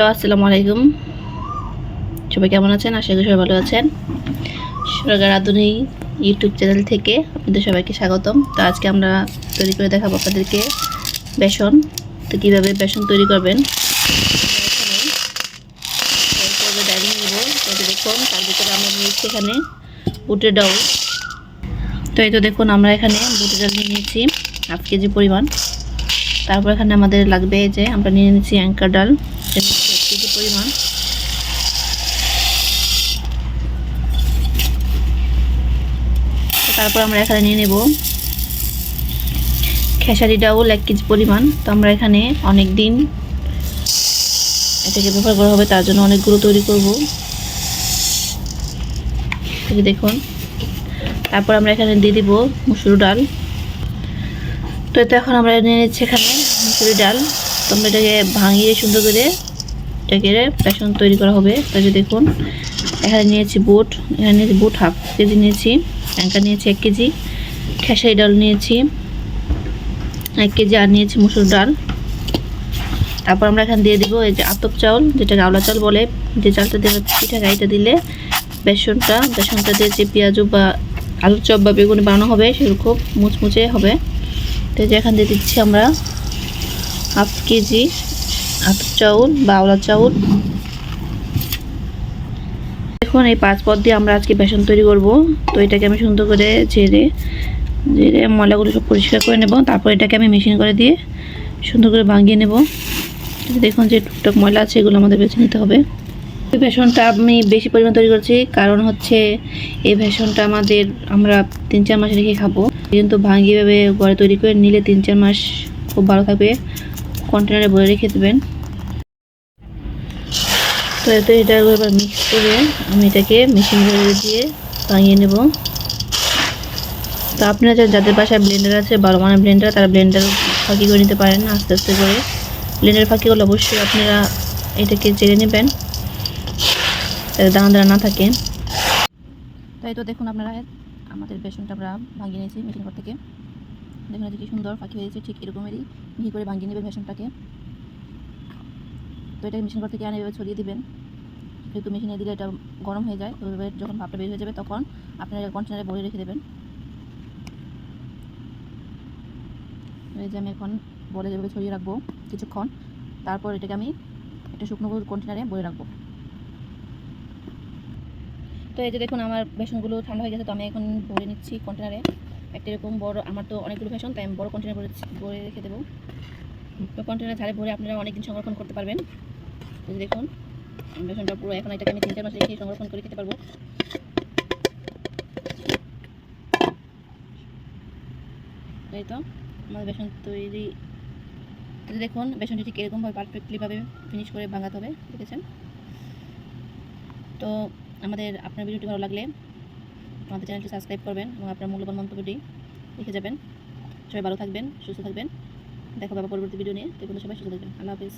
Hello, আসসালামু আলাইকুম। সবাই কেমন আছেন? আশা করি সবাই ভালো আছেন। সরকার আধুনিক ইউটিউব চ্যানেল থেকে আপনাদের সবাইকে স্বাগতম। তো আজকে আমরা তৈরি করে দেখাবো আপনাদেরকে বেসন। তো কীভাবে বেসন তৈরি করবেন? ডাইনিং নেব দেখুন, তার ভিতরে আমরা নিয়েছি এখানে বুটের ডাউল। তো এই তো দেখুন, আমরা এখানে বুটের ডাল নিয়ে নিয়েছি, হাফ কেজি পরিমাণ। তারপর এখানে আমাদের লাগবে যে আমরা নিয়ে নিচ্ছি অ্যাঙ্কার ডাল। পরিমাণ তারপর আমরা এখানে নিয়ে নেব খেসারি ডাউল এক কেজি পরিমাণ। তো আমরা এখানে অনেক দিন এটাকে ব্যবহার করা হবে, তার জন্য অনেকগুলো তৈরি করব। দেখুন। তারপর আমরা এখানে দিয়ে দিব মুসুর ডাল। তো এটা এখন আমরা নিয়ে নিচ্ছি এখানে মুসুরি ডাল। তো আমরা এটাকে ভাঙিয়ে সুন্দর করে এটাকে বেসন তৈরি করা হবে। তো যে দেখুন, এখানে নিয়েছি বুট, এখানে নিয়েছি বুট হাফ কেজি নিয়েছি অ্যাঙ্কা নিয়েছি এক কেজি, খেসারি ডাল নিয়েছি, এক কেজি আর নিয়েছি মুসুর ডাল। তারপর আমরা এখানে দিয়ে দিব এই যে আতপ চাউল, যেটা গাওলা চাল বলে। যে চালটা দিয়ে পিঠা গাইটা দিলে বেসনটা বেসনটা দিয়ে যে পেঁয়াজু বা আলুর চপ বা বেগুনি বানানো হবে, সেগুলো খুব মুচমুচে হবে। তো যে এখান দিয়ে দিচ্ছি আমরা হাফ কেজি আতপ চাউল বা আওলা চাউল। দেখুন, এই পাঁচ পদ দিয়ে আমরা আজকে বেসন তৈরি করব। তো এটাকে আমি সুন্দর করে ঝেড়ে ঝেড়ে ময়লাগুলো সব পরিষ্কার করে নেব। তারপর এটাকে আমি মেশিন করে দিয়ে সুন্দর করে ভাঙিয়ে নেব। দেখুন যে টুকটাক ময়লা আছে, এগুলো আমাদের বেছে নিতে হবে। এই বেসনটা আমি বেশি পরিমাণ তৈরি করছি, কারণ হচ্ছে এই বেসনটা আমাদের আমরা তিন চার মাস রেখে খাব। কিন্তু ভাঙিয়েভাবে ঘরে তৈরি করে নিলে তিন চার মাস খুব ভালো থাকবে। কন্টেনারে ভরে রেখে দেবেন। তো এতে এটা এবার মিক্স করে আমি এটাকে মেশিন ঘরে দিয়ে ভাঙিয়ে নেব। তো আপনারা যাদের বাসায় ব্লেন্ডার আছে বারো মানে ব্লেন্ডার তারা ব্লেন্ডার ফাঁকি করে নিতে পারেন আস্তে আস্তে করে। ব্লেন্ডার ফাঁকি করলে অবশ্যই আপনারা এটাকে চেড়ে নেবেন, যাতে দানা দানা না থাকে। তাই তো দেখুন আপনারা, আমাদের বেসনটা আমরা ভাঙিয়ে নিয়েছি মেশিন ঘর থেকে। দেখুন যে কি সুন্দর ফাঁকি হয়েছে ঠিক এরকমেরই মিহি করে ভাঙিয়ে নেবেন বেসনটাকে তো এটাকে মেশিন ঘর থেকে আনে, এভাবে ছড়িয়ে দিবেন। যেহেতু মেশিনে দিলে এটা গরম হয়ে যায় ওইভাবে যখন ভাপটা বের হয়ে যাবে তখন আপনারা কন্টেনারে ভরে রেখে দেবেন। এই যে আমি এখন বলে যেভাবে ছড়িয়ে রাখব কিছুক্ষণ। তারপর এটাকে আমি একটা শুকনো কন্টেনারে ভরে রাখব। তো এই যে দেখুন, আমার বেসনগুলো ঠান্ডা হয়ে গেছে, তো আমি এখন ভরে নিচ্ছি কন্টেনারে। একটা এরকম বড়, আমার তো অনেকগুলো বেসন তাই আমি বড় কন্টেনার ভরে ভরে রেখে দেবো। তো কন্টেনার ধারে ভরে আপনারা অনেকদিন সংরক্ষণ করতে পারবেন। দেখুন বেসনটা পুরো এখন এটাকে আমি তিন চার মাস রেখে সংরক্ষণ করে খেতে পারব। এই তো আমার বেসন তৈরি। দেখুন বেসনটি ঠিক এরকমভাবে পারফেক্টলিভাবে ফিনিশ করে ভাঙাতে হবে, দেখেছেন? তো আমাদের, আপনার ভিডিওটি ভালো লাগলে আমাদের চ্যানেলটি সাবস্ক্রাইব করবেন এবং আপনার মূল্যবান মন্তব্যটি লিখে যাবেন। সবাই ভালো থাকবেন, সুস্থ থাকবেন। দেখো বাবা পরবর্তী ভিডিও নিয়ে। তো সবাই সুস্থ থাকবেন। আল্লাহ হাফিজ।